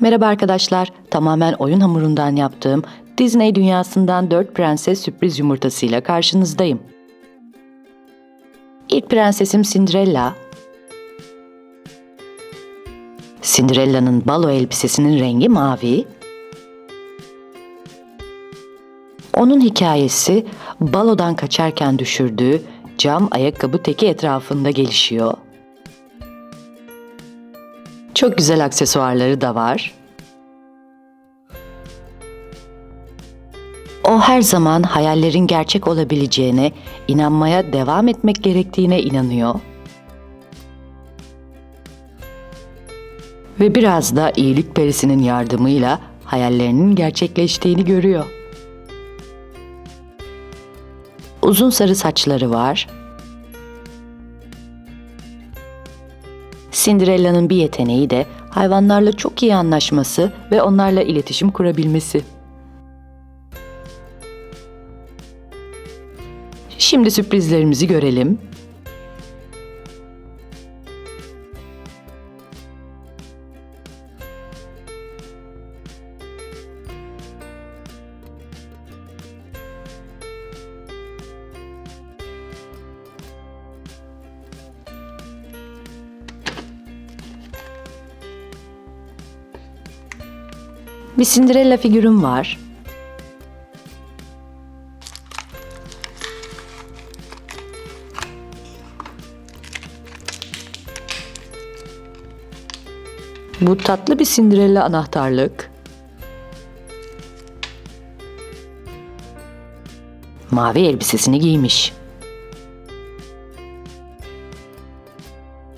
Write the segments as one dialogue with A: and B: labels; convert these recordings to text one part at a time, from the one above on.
A: Merhaba arkadaşlar, tamamen oyun hamurundan yaptığım Disney dünyasından 4 prenses sürpriz yumurtasıyla karşınızdayım. İlk prensesim Cinderella. Cinderella'nın balo elbisesinin rengi mavi. Onun hikayesi balodan kaçarken düşürdüğü cam ayakkabı teki etrafında gelişiyor. Çok güzel aksesuarları da var. O her zaman hayallerin gerçek olabileceğine, inanmaya devam etmek gerektiğine inanıyor. Ve biraz da iyilik perisinin yardımıyla hayallerinin gerçekleştiğini görüyor. Uzun sarı saçları var. Cinderella'nın bir yeteneği de hayvanlarla çok iyi anlaşması ve onlarla iletişim kurabilmesi. Şimdi sürprizlerimizi görelim. Bir Cinderella figürüm var. Bu tatlı bir Cinderella anahtarlık. Mavi elbisesini giymiş.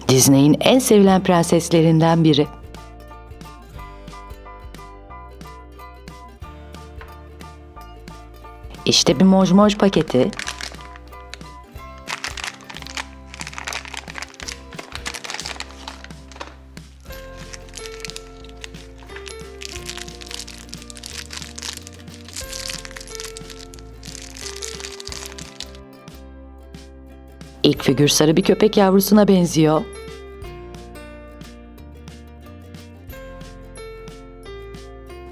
A: Disney'in en sevilen prenseslerinden biri. İşte bir moj moj paketi. İlk figür sarı bir köpek yavrusuna benziyor.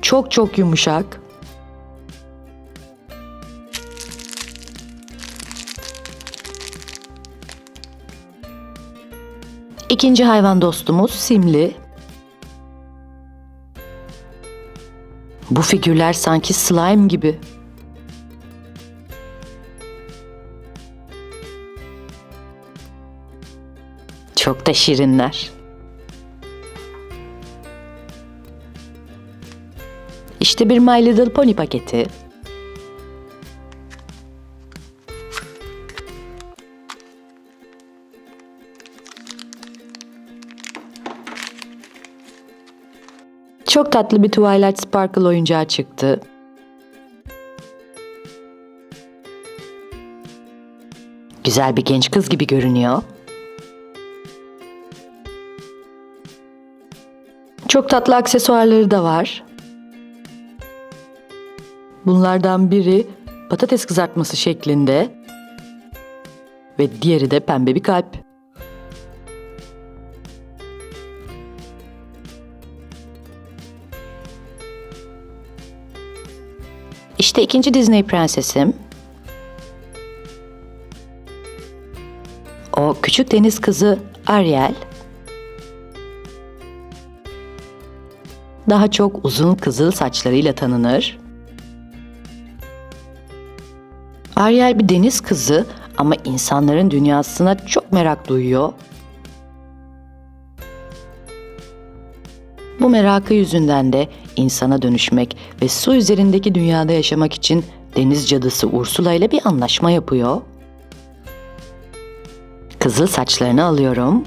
A: Çok çok yumuşak. İkinci hayvan dostumuz Simli. Bu figürler sanki slime gibi. Çok da şirinler. İşte bir My Little Pony paketi. Çok tatlı bir Twilight Sparkle oyuncağı çıktı. Güzel bir genç kız gibi görünüyor. Çok tatlı aksesuarları da var. Bunlardan biri patates kızartması şeklinde ve diğeri de pembe bir kalp. İşte ikinci Disney prensesim. O küçük deniz kızı Ariel. Daha çok uzun kızıl saçlarıyla tanınır. Ariel bir deniz kızı ama insanların dünyasına çok merak duyuyor. Bu merakı yüzünden de insana dönüşmek ve su üzerindeki dünyada yaşamak için deniz cadısı Ursula ile bir anlaşma yapıyor. Kızıl saçlarını alıyorum.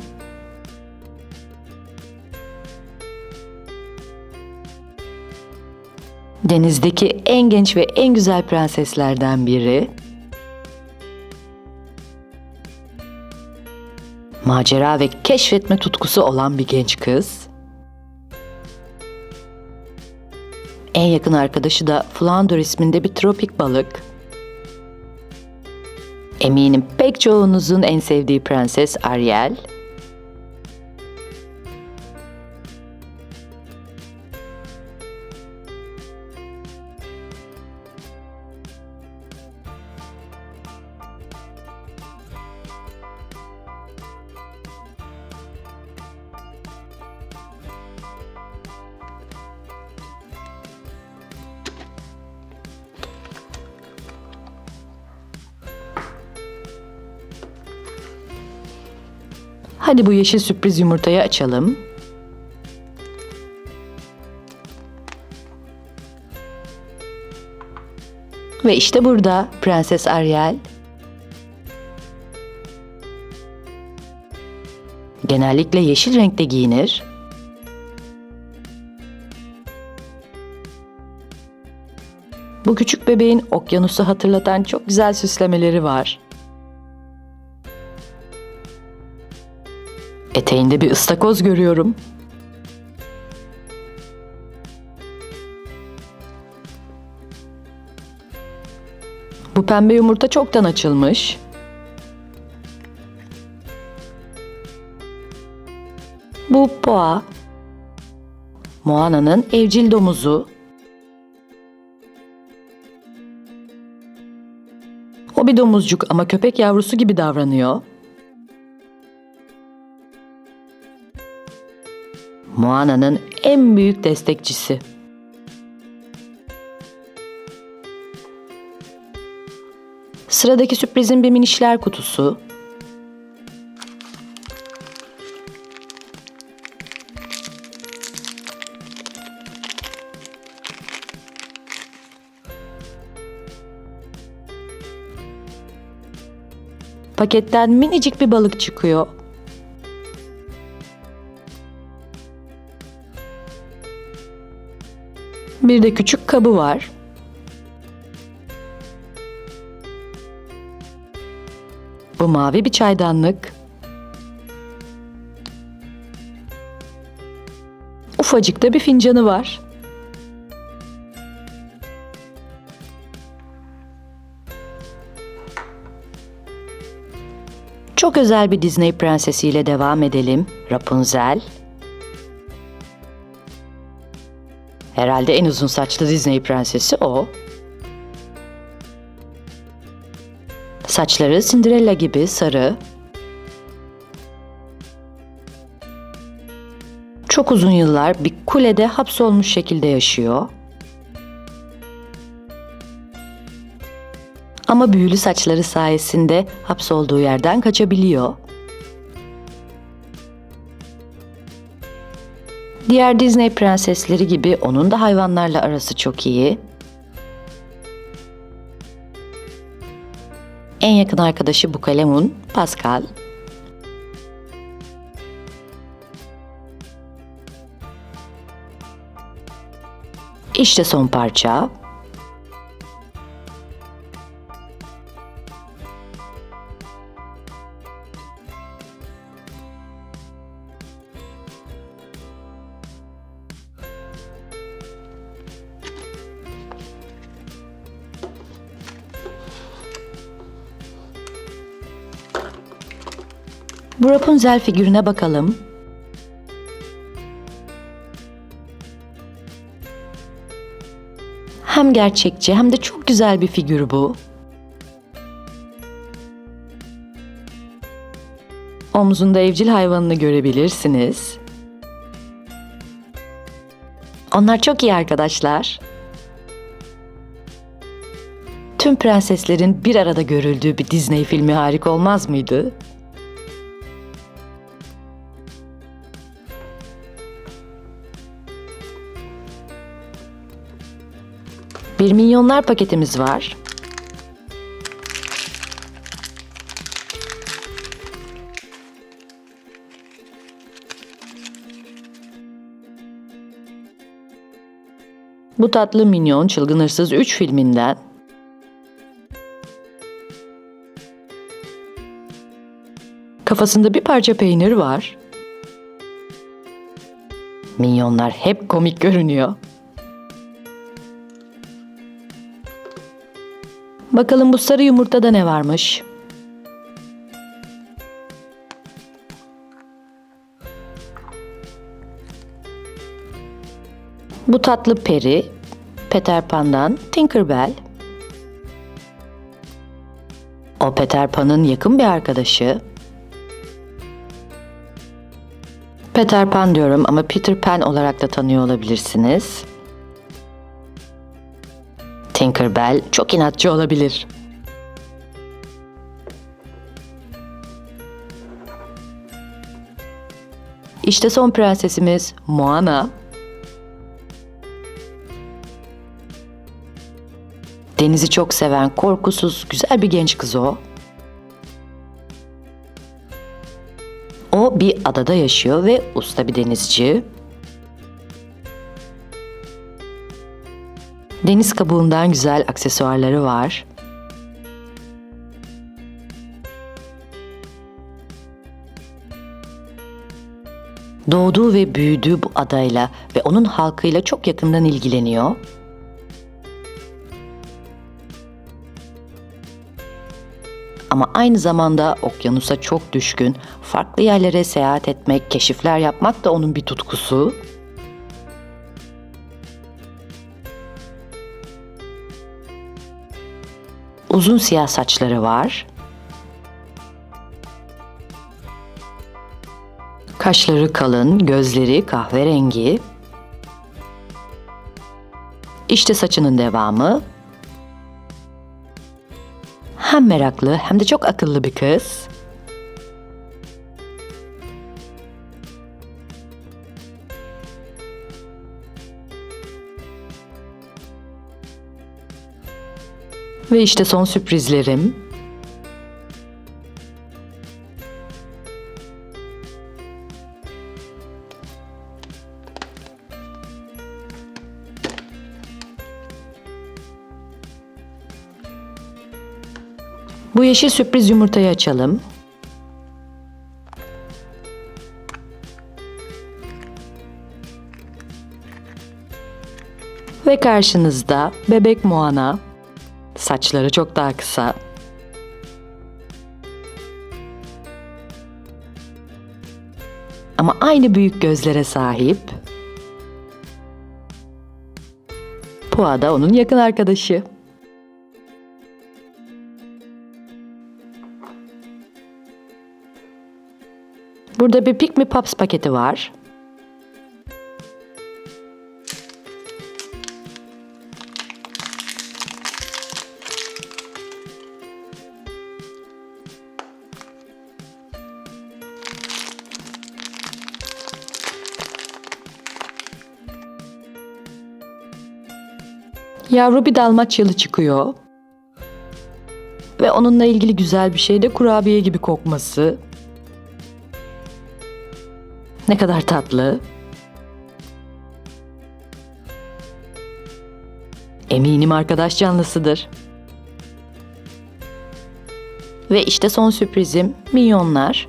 A: Denizdeki en genç ve en güzel prenseslerden biri. Macera ve keşfetme tutkusu olan bir genç kız. En yakın arkadaşı da Flounder isminde bir tropik balık. Eminim pek çoğunuzun en sevdiği prenses Ariel. Hadi bu yeşil sürpriz yumurtayı açalım. Ve işte burada Prenses Ariel. Genellikle yeşil renkte giyinir. Bu küçük bebeğin okyanusu hatırlatan çok güzel süslemeleri var. Eteğinde bir ıstakoz görüyorum. Bu pembe yumurta çoktan açılmış. Bu boğa. Moana'nın evcil domuzu. O bir domuzcuk ama köpek yavrusu gibi davranıyor. Moana'nın en büyük destekçisi. Sıradaki sürprizin bir minişler kutusu. Paketten minicik bir balık çıkıyor. Bir de küçük kabı var. Bu mavi bir çaydanlık. Ufacık da bir fincanı var. Çok özel bir Disney prensesiyle devam edelim. Rapunzel. Herhalde en uzun saçlı Disney prensesi o. Saçları Cinderella gibi sarı. Çok uzun yıllar bir kulede hapsolmuş şekilde yaşıyor. Ama büyülü saçları sayesinde hapsolduğu yerden kaçabiliyor. Diğer Disney prensesleri gibi onun da hayvanlarla arası çok iyi. En yakın arkadaşı bu kalemun Pascal. İşte son parça. Bu Rapunzel figürüne bakalım. Hem gerçekçi hem de çok güzel bir figür bu. Omzunda evcil hayvanını görebilirsiniz. Onlar çok iyi arkadaşlar. Tüm prenseslerin bir arada görüldüğü bir Disney filmi harika olmaz mıydı? Bir milyonlar paketimiz var. Bu tatlı minyon Çılgın Hırsız 3 filminden Kafasında bir parça peynir var. Minyonlar hep komik görünüyor. Bakalım bu sarı yumurtada ne varmış? Bu tatlı peri, Peter Pan'dan Tinkerbell. O Peter Pan'ın yakın bir arkadaşı. Peter Pan diyorum ama Peter Pan olarak da tanıyor olabilirsiniz. Tinkerbell çok inatçı olabilir. İşte son prensesimiz Moana. Denizi çok seven, korkusuz, güzel bir genç kız o. O bir adada yaşıyor ve usta bir denizci. Deniz kabuğundan güzel aksesuarları var. Doğduğu ve büyüdüğü bu adayla ve onun halkıyla çok yakından ilgileniyor. Ama aynı zamanda okyanusa çok düşkün, farklı yerlere seyahat etmek, keşifler yapmak da onun bir tutkusu. Uzun siyah saçları var. Kaşları kalın, gözleri kahverengi. İşte saçının devamı. Hem meraklı hem de çok akıllı bir kız. Ve işte son sürprizlerim. Bu yeşil sürpriz yumurtayı açalım. Ve karşınızda bebek Moana. Saçları çok daha kısa. Ama aynı büyük gözlere sahip. Pua da onun yakın arkadaşı. Burada bir Pick Me Pops paketi var. Yavru bir dalmaçyalı çıkıyor. Ve onunla ilgili güzel bir şey de kurabiye gibi kokması. Ne kadar tatlı. Eminim arkadaş canlısıdır. Ve işte son sürprizim minyonlar.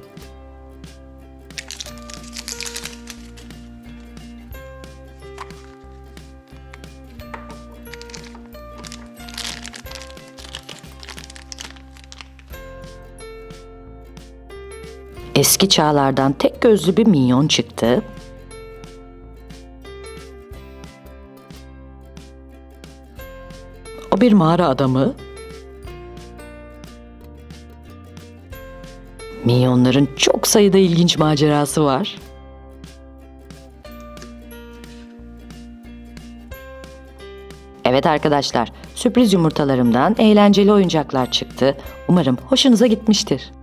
A: Eski çağlardan tek gözlü bir minyon çıktı. O bir mağara adamı. Minyonların çok sayıda ilginç macerası var. Evet arkadaşlar, sürpriz yumurtalarımdan eğlenceli oyuncaklar çıktı. Umarım hoşunuza gitmiştir.